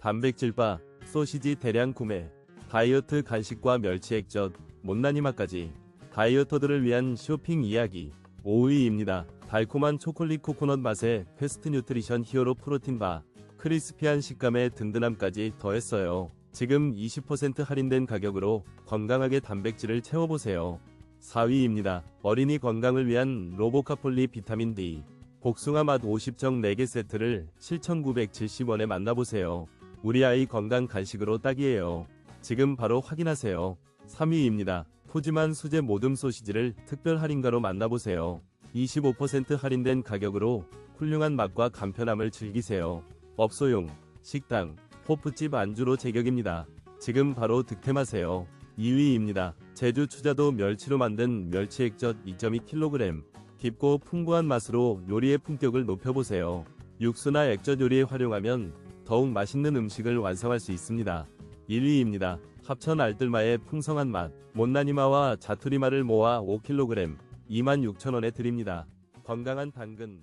단백질바, 소시지 대량 구매, 다이어트 간식과 멸치 액젓, 못난이 맛까지 다이어터들을 위한 쇼핑 이야기 5위입니다. 달콤한 초콜릿 코코넛 맛의 패스트 뉴트리션 히어로 프로틴바, 크리스피한 식감에 든든함까지 더했어요. 지금 20% 할인된 가격으로 건강하게 단백질을 채워보세요. 4위입니다. 어린이 건강을 위한 로보카폴리 비타민 D. 복숭아 맛 50정 4개 세트를 7,970원에 만나보세요. 우리 아이 건강 간식으로 딱이에요. 지금 바로 확인하세요. 3위입니다. 푸짐한 수제 모듬 소시지를 특별 할인가로 만나보세요. 25% 할인된 가격으로 훌륭한 맛과 간편함을 즐기세요. 업소용, 식당, 호프집 안주로 제격입니다. 지금 바로 득템하세요. 2위입니다. 제주 추자도 멸치로 만든 멸치 액젓 2.2kg. 깊고 풍부한 맛으로 요리의 품격을 높여보세요. 육수나 액젓 요리에 활용하면 더욱 맛있는 음식을 완성할 수 있습니다. 1위입니다. 합천 알뜰마의 풍성한 맛, 못난이마와 자투리마를 모아 5kg, 26,000원에 드립니다. 건강한 당근,